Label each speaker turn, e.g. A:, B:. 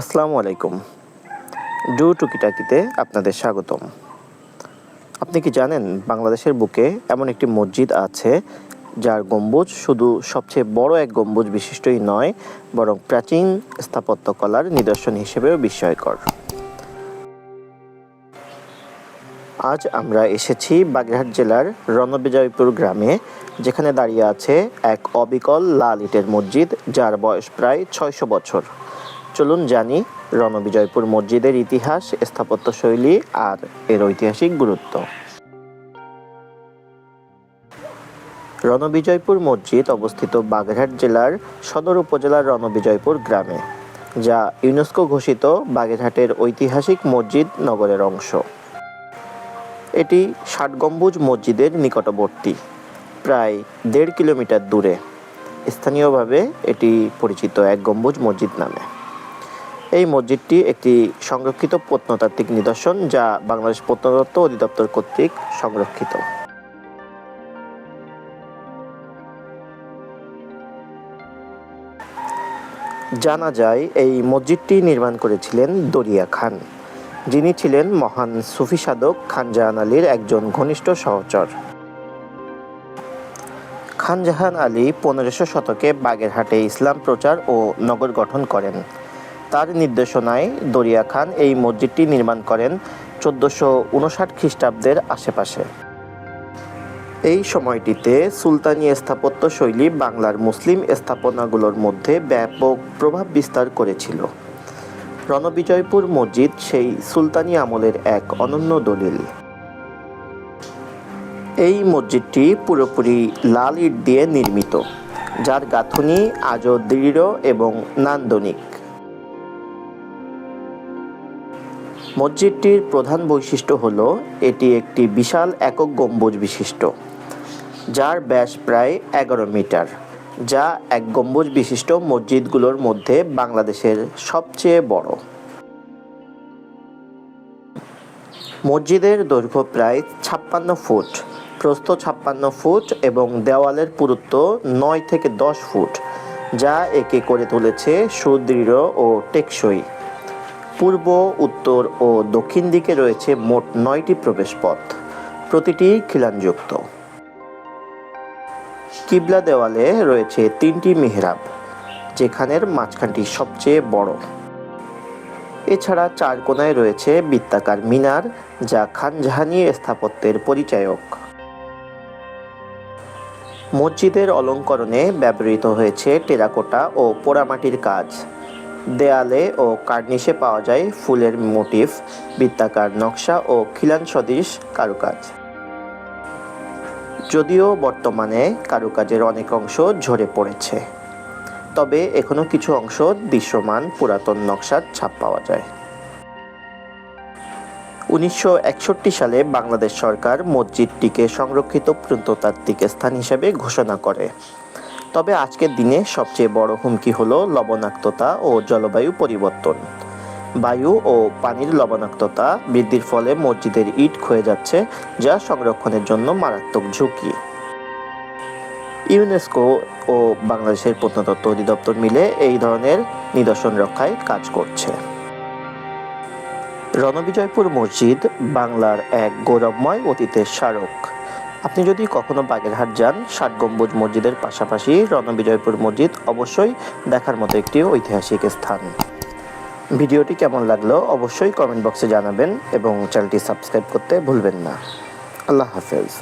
A: আসসালামু আলাইকুম। ডু টুকিটাকিতে আপনাদের স্বাগতম। আপনি কি জানেন বাংলাদেশের বুকে এমন একটি মসজিদ আছে যার গম্বুজ শুধু সবচেয়ে বড় এক গম্বুজ বিশিষ্টই নয়, বরং প্রাচীন স্থাপত্যকলার নিদর্শন হিসেবেও বিস্ময়কর। আজ আমরা এসেছি বাগেরহাট জেলার রণবিজয়পুর গ্রামে, যেখানে দাঁড়িয়ে আছে এক অবিকল লাল ইটের মসজিদ, যার বয়স প্রায় ছয়শো বছর। চলুন জানি রণবিজয়পুর মসজিদের ইতিহাস, স্থাপত্যশৈলী আর এর ঐতিহাসিক গুরুত্ব। রণবিজয়পুর মসজিদ অবস্থিত বাগেরহাট জেলার সদর উপজেলার রণবিজয়পুর গ্রামে, যা ইউনেস্কো ঘোষিত বাগেরহাটের ঐতিহাসিক মসজিদ নগরের অংশ। এটি ষাট গম্বুজ মসজিদের নিকটবর্তী, প্রায় দেড় কিলোমিটার দূরে। স্থানীয়ভাবে এটি পরিচিত এক গম্বুজ মসজিদ নামে। এই মসজিদটি একটি সংরক্ষিত প্রত্নতাত্ত্বিক নিদর্শন যা বাংলাদেশ প্রত্নতত্ত্ব অধিদপ্তর কর্তৃক সংরক্ষিত। জানা যায়, এই মসজিদটি নির্মাণ করেছিলেন দরিয়া খান। যিনি ছিলেন মহান সুফি সাধক খানজাহান আলীর একজন ঘনিষ্ঠ সহচর। খানজাহান আলী পনেরোশো শতকে বাগেরহাটে ইসলাম প্রচার ও নগর গঠন করেন। তার নির্দেশনায় দরিয়া খান এই মসজিদটি নির্মাণ করেন চোদ্দোশো উনষাট খ্রিস্টাব্দের আশেপাশে। এই সময়টিতে সুলতানি স্থাপত্য শৈলী বাংলার মুসলিম স্থাপনাগুলোর মধ্যে ব্যাপক প্রভাব বিস্তার করেছিল। রণবিজয়পুর মসজিদ সেই সুলতানি আমলের এক অনন্য দলিল। এই মসজিদটি পুরোপুরি লাল ইট দিয়ে নির্মিত, যার গাঁথুনি আজও দৃঢ় এবং নান্দনিক। মসজিদটির প্রধান বৈশিষ্ট্য হল এটি একটি বিশাল একক গম্বুজ বিশিষ্ট, যার ব্যাস প্রায় এগারো মিটার, যা এক গম্বুজ বিশিষ্ট মসজিদগুলোর মধ্যে বাংলাদেশের সবচেয়ে বড়। মসজিদের দৈর্ঘ্য প্রায় ছাপ্পান্ন ফুট, প্রস্থ ছাপ্পান্ন ফুট এবং দেওয়ালের পুরুত্ব নয় থেকে দশ ফুট, যা একে করে তুলেছে সুদৃঢ় ও টেকসই। পূর্ব, উত্তর ও দক্ষিণ দিকে রয়েছে মোট নয়টি প্রবেশপথ। প্রতিটি খিলানযুক্ত। কিবলা দেওয়ালে রয়েছে তিনটি মেহরাব, যেখানের মাঝখানটি সবচেয়ে বড়। এছাড়া চার কোনায় রয়েছে বৃত্তাকার মিনার, যা খানজাহানি স্থাপত্যের পরিচায়ক। মসজিদের অলঙ্করণে ব্যবহৃত হয়েছে টেরাকোটা ও পোড়ামাটির কাজ। দেয়ালে ও কার্নিশে পাওয়া যায় ফুলের মোটিফ, বৃত্তাকার নকশা ও খিলান সদৃশ কারুকাজ। যদিও বর্তমানে কারুকাজের অনেক অংশ ঝরে পড়েছে, তবে এখনও কিছু অংশ দৃশ্যমান পুরাতন নকশার ছাপ পাওয়া যায়। উনিশশো একষট্টি সালে বাংলাদেশ সরকার মসজিদটিকে সংরক্ষিত প্রত্নতাত্ত্বিক স্থান হিসেবে ঘোষণা করে। তবে আজকের দিনে সবচেয়ে বড় হুমকি হল লবণাক্ততা ও জলবায়ু পরিবর্তন। বায়ু ও পানির লবণাক্ততা বৃদ্ধির ফলে মসজিদের ইট ক্ষয়ে যাচ্ছে, যা সংরক্ষণের জন্য মারাত্মক ঝুঁকি। ইউনেস্কো ও বাংলাদেশের প্রত্নতত্ত্ব অধিদপ্তর মিলে এই ধরনের নিদর্শন রক্ষায় কাজ করছে। রণবিজয়পুর মসজিদ বাংলার এক গৌরবময় অতীতের স্মারক। আপনি যদি কখনো বাগেরহাট যান, ষাট গম্বুজ মসজিদের পাশাপাশি রণবিজয়পুর মসজিদ অবশ্যই দেখার মতো একটি ঐতিহাসিক স্থান। ভিডিওটি কেমন লাগল অবশ্যই কমেন্ট বক্সে জানাবেন এবং চ্যানেলটি সাবস্ক্রাইব করতে ভুলবেন না। আল্লাহ হাফেজ।